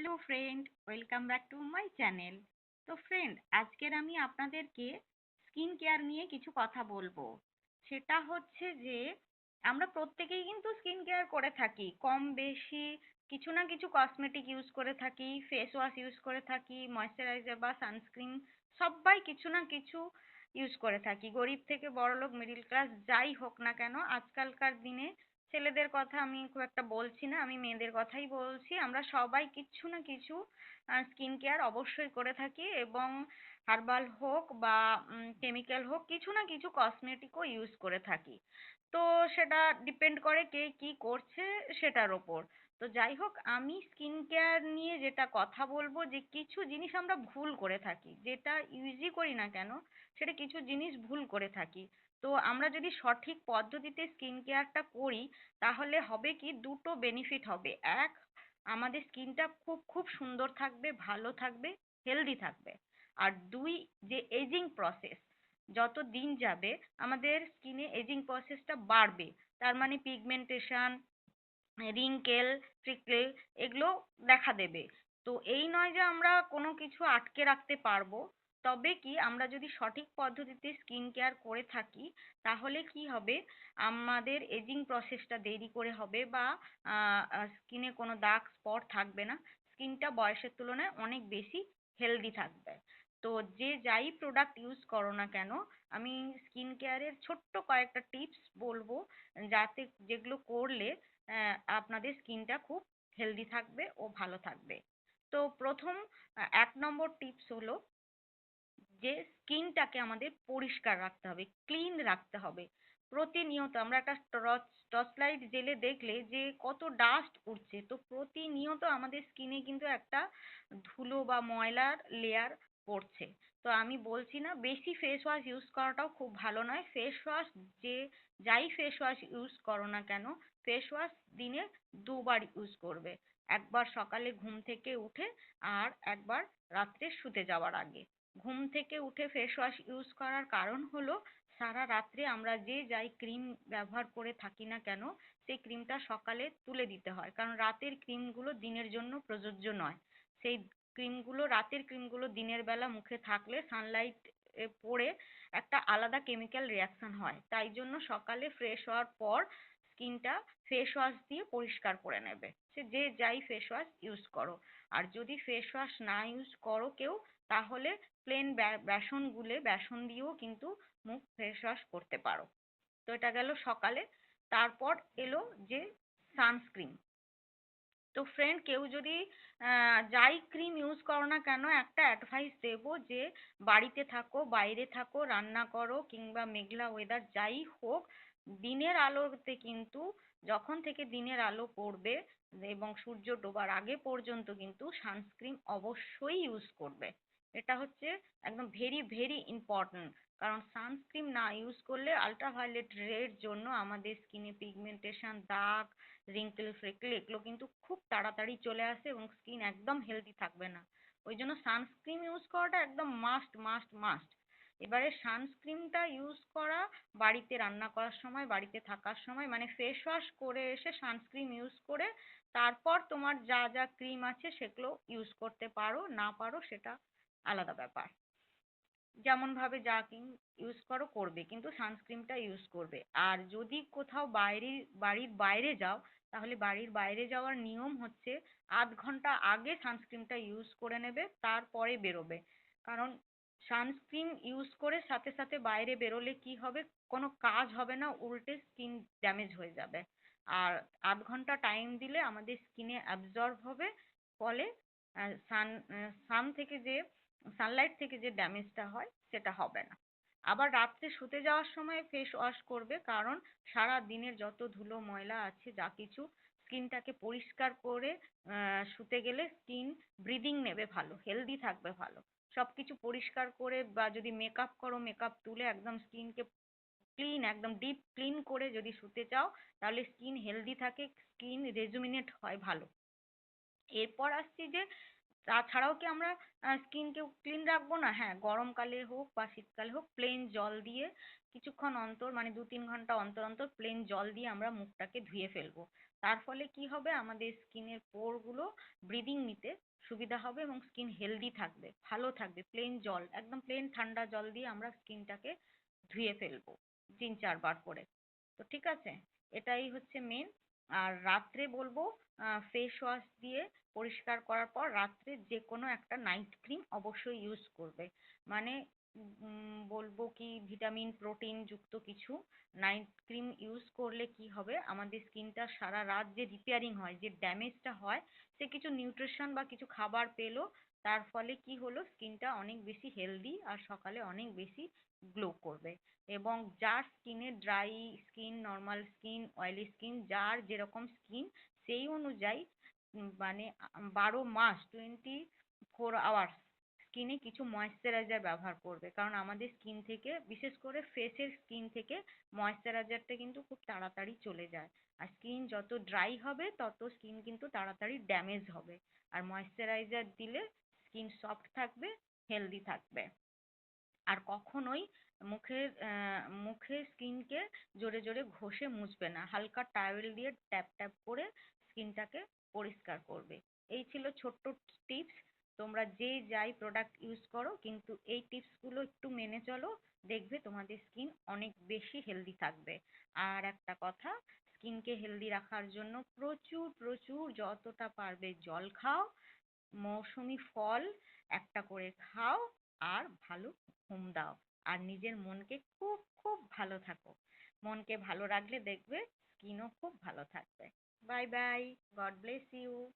Hello friend welcome back to my channel তো friend আজকের আমি আপনাদেরকে স্কিন কেয়ার নিয়ে কিছু কথা বলব। সেটা হচ্ছে যে, আমরা প্রত্যেকেই কিন্তু স্কিন কেয়ার করে থাকি। কম বেশি কিছু না কিছু কসমেটিক ইউজ করে থাকি ফেস ওয়াশ ইউজ করে থাকি ময়শ্চারাইজার বা সানস্ক্রিন সবাই কিছু না কিছু ইউজ করে থাকি। গরিব থেকে বড়লোক মিডিল ক্লাস যাই হোক না কেন, আজকালকার দিনে ছেলেদের কথা আমি খুব একটা বলছি না, আমি মেয়েদের কথাই বলছি। আমরা সবাই কিছু না কিছু স্কিন কেয়ার অবশ্যই করে থাকি এবং হার্বাল হোক বা কেমিক্যাল হোক, কিছু না কিছু কসমেটিকও ইউজ করে থাকি। তো সেটা ডিপেন্ড করে কে কি করছে সেটার ওপর। তো যাই হোক, আমি স্কিন কেয়ার নিয়ে যেটা কথা বলব যে, কিছু জিনিস আমরা ভুল করে থাকি। যেটা ইউজই করি না কেন, সেটা কিছু জিনিস ভুল করে থাকি। তো আমরা যদি সঠিক পদ্ধতিতে স্কিন কেয়ারটা করি, তাহলে হবে কি, দুটো বেনিফিট হবে। এক, আমাদের স্কিনটা খুব খুব সুন্দর থাকবে, ভালো থাকবে হেলদি থাকবে। আর দুই, যে এজিং প্রসেস যত দিন যাবে, আমাদের স্কিনে এজিং প্রসেসটা বাড়বে। তার মানে পিগমেন্টেশন রিঙ্কেল ফ্রিকেল এগুলো দেখা দেবে। তো এই নয় যে আমরা কোনো কিছু আটকে রাখতে পারব, তবে কি আমরা যদি সঠিক পদ্ধতিতে স্কিন কেয়ার করে থাকি, তাহলে কি হবে? আমাদের এজিং প্রসেসটা দেরি করে হবে বা স্কিনে কোনো দাগ স্পট থাকবে না। স্কিনটা বয়সের তুলনায় অনেক বেশি হেলদি থাকবে। তো যে যাই প্রোডাক্ট ইউজ করো না কেন, আমি স্কিন কেয়ারের ছোট্ট কয়েকটা টিপস বলব, যাতে যেগুলো করলে আপনাদের স্কিনটা খুব হেলদি থাকবে ও ভালো থাকবে। তো প্রথম এক নম্বর টিপস হলো যে স্কিনটাকে আমাদের পরিষ্কার রাখতে হবে ক্লিন রাখতে হবে। প্রতিনিয়ত আমরা একটা টর্চ লাইট জেলে দেখলে যে কত ডাস্ট উঠছে তো প্রতিনিয়ত আমাদের স্কিনে কিন্তু একটা ধুলো বা ময়লার লেয়ার পড়ছে। তো আমি বলছি না, বেশি ফেস ওয়াশ ইউজ করাটাও খুব ভালো নয়। ফেস ওয়াশ যে, যাই ফেস ওয়াশ ইউজ করো না কেন ফেস ওয়াশ দিনে দুবার ইউজ করবে। একবার সকালে ঘুম থেকে উঠে আর একবার রাত্রে শুতে যাওয়ার আগে। ঘুম থেকে উঠে ফেস ওয়াশ ইউজ করার কারণ হলো, সারা রাত্রে আমরা যে যাই ক্রিম ব্যবহার করে থাকি না কেন, সেই ক্রিমটা সকালে তুলে দিতে হয়। কারণ রাতের ক্রিমগুলো দিনের জন্য প্রযোজ্য নয়। সেই ক্রিমগুলো রাতের ক্রিমগুলো দিনের বেলা মুখে থাকলে সানলাইট এ পড়ে একটা আলাদা কেমিক্যাল রিয়াকশন হয়। তাই জন্য সকালে ফ্রেশ হওয়ার পর স্কিনটা ফেস ওয়াশ দিয়ে পরিষ্কার করে নেবে। সে যে যাই ফেস ওয়াশ ইউজ করো। আর যদি ফেস ওয়াশ না ইউজ করো কেউ, তাহলে প্লেন বেসন গুলে, বেসন দিয়েও কিন্তু মুখ ফেস ওয়াশ করতে পারো। তো এটা গেল সকালে। তারপর এলো যে সানস্ক্রিন তো ফ্রেন্ড কেউ যদি যাই ক্রিম ইউজ করো না কেন, একটা অ্যাডভাইস দেবো যে বাড়িতে থাকো, বাইরে থাকো, রান্না করো কিংবা মেঘলা ওয়েদার যাই হোক, দিনের আলোতে কিন্তু যখন থেকে দিনের আলো পড়বে এবং সূর্য ডোবার আগে পর্যন্ত কিন্তু সানস্ক্রিন অবশ্যই ইউজ করবে। এটা হচ্ছে একদম ভেরি ভেরি ইম্পর্ট্যান্ট কারণ সানস্ক্রিন না ইউজ করলে আল্ট্রাভায়োলেট রের জন্য আমাদের স্কিনে পিগমেন্টেশন দাগ রিঙ্কেল ফ্রেকেল এগুলো কিন্তু খুব তাড়াতাড়ি চলে আসে এবং স্কিন একদম হেলদি থাকবে না। ওই জন্য সানস্ক্রিন ইউজ করাটা একদম মাস্ট মাস্ট মাস্ট এবারে সানস্ক্রিনটা ইউজ করা বাড়িতে রান্না করার সময়, বাড়িতে থাকার সময় মানে ফেস ওয়াশ করে এসে সানস্ক্রিন ইউজ করে তারপর তোমার যা যা ক্রিম আছে সেগুলো ইউজ করতে পারো, না পারো সেটা আলাদা ব্যাপার। যেমন ভাবে যা ইউজ করো, করবে। কিন্তু সানস্ক্রিনটা ইউজ করবে। আর যদি কোথাও বাইরে বাড়ির বাইরে যাও, তাহলে বাড়ির বাইরে যাওয়ার নিয়ম হচ্ছে আধ ঘণ্টা আগে সানস্ক্রিনটা ইউজ করে নেবে, তারপরে বেরোবে। কারণ সানস্ক্রিন ইউজ করে সাথে সাথে বাইরে বেরোলে কি হবে? কোনো কাজ হবে না, উল্টে স্কিন ড্যামেজ হয়ে যাবে। আর আধ ঘণ্টা টাইম দিলে আমাদের স্কিনে অ্যাবজর্ব হবে। ফলে সান সান থেকে যে সানলাইট থেকে যে ড্যামেজটা হয়, সেটা হবে না। আবার রাত্রে শুতে যাওয়ার সময় ফেস ওয়াশ করবে, কারণ সারাদিনের যত ধুলো ময়লা আছে, যা কিছু, skin স্কিনটাকে পরিষ্কার করে, আহ, শুতে গেলে স্কিন ব্রিদিং নেবে ভালো হেলদি থাকবে ভালো। সবকিছু পরিষ্কার করে বা যদি মেকআপ করো মেকআপ তুলে একদম স্কিনকে ক্লিন একদম ডিপ ক্লিন করে যদি শুতে চাও, তাহলে স্কিন হেলদি থাকে স্কিন রেজুমিনেট হয় ভালো। এরপর আসছি যে তাছাড়াও কি আমরা স্কিনকে ক্লিন রাখব না? হ্যাঁ গরমকালে হোক বা শীতকালে হোক প্লেন জল দিয়ে কিছুক্ষণ অন্তর মানে দু তিন ঘণ্টা অন্তর অন্তর প্লেন জল দিয়ে আমরা মুখটাকে ধুয়ে ফেলব। তার ফলে কি হবে? আমাদের স্কিনের পোরগুলো ব্রিদিং নিতে সুবিধা হবে এবং স্কিন হেলদি থাকবে, ভালো থাকবে। প্লেন জল, একদম প্লেন ঠান্ডা জল দিয়ে আমরা স্কিনটাকে ধুয়ে ফেলব তিন চারবার করে। তো ঠিক আছে? এটাই হচ্ছে মেন আর রাত্রে বলব ফেস ওয়াশ দিয়ে পরিষ্কার করার পর রাত্রে যে কোনো একটা নাইট ক্রিম অবশ্যই ইউজ করবে। মানে উম বলব কি ভিটামিন প্রোটিন যুক্ত কিছু নাইট ক্রিম ইউজ করলে কি হবে? আমাদের স্কিনটা সারা রাত যে রিপেয়ারিং হয়, যে ড্যামেজটা হয়, সে কিছু নিউট্রিশন বা কিছু খাবার পেল তার ফলে কি হলো? স্কিনটা অনেক বেশি হেলদি আর সকালে অনেক বেশি গ্লো করবে। এবং যার স্কিনে dry skin normal skin oily skin যার যেরকম স্কিন সেই অনুযায়ী মানে বারো মাস টোয়েন্টি ফোর আওয়ার্স স্কিনে কিছু ময়েশ্চারাইজার ব্যবহার করবে। কারণ আমাদের স্কিন থেকে, বিশেষ করে ফেসের স্কিন থেকে ময়েশ্চারাইজারটা কিন্তু খুব তাড়াতাড়ি চলে যায়। আর স্কিন যত ড্রাই হবে, তত স্কিন কিন্তু তাড়াতাড়ি ড্যামেজ হবে। আর ময়েশ্চারাইজার দিলে স্কিন সফট থাকবে হেলদি থাকবে। আর কখনোই মুখের মুখের স্কিনকে জোরে জোরে ঘষে মুছবে না। হালকা টাওয়েল দিয়ে ট্যাপ ট্যাপ করে স্কিনটাকে পরিষ্কার করবে। এই ছিল ছোট্ট টিপস তোমরা যে যাই প্রোডাক্ট ইউজ করো, কিন্তু এই টিপসগুলো একটু মেনে চলো। দেখবে তোমাদের স্কিন অনেক বেশি হেলদি থাকবে। আর একটা কথা স্কিনকে হেলদি রাখার জন্য প্রচুর প্রচুর যতটা পারবে জল খাও। মৌসুমি ফল একটা করে খাও আর ভালো ঘুম দাও। আর নিজের মনকে খুব খুব ভালো থাকো। মনকে ভালো রাখলে দেখবে skin ও খুব ভালো থাকবে। Bye bye. God bless you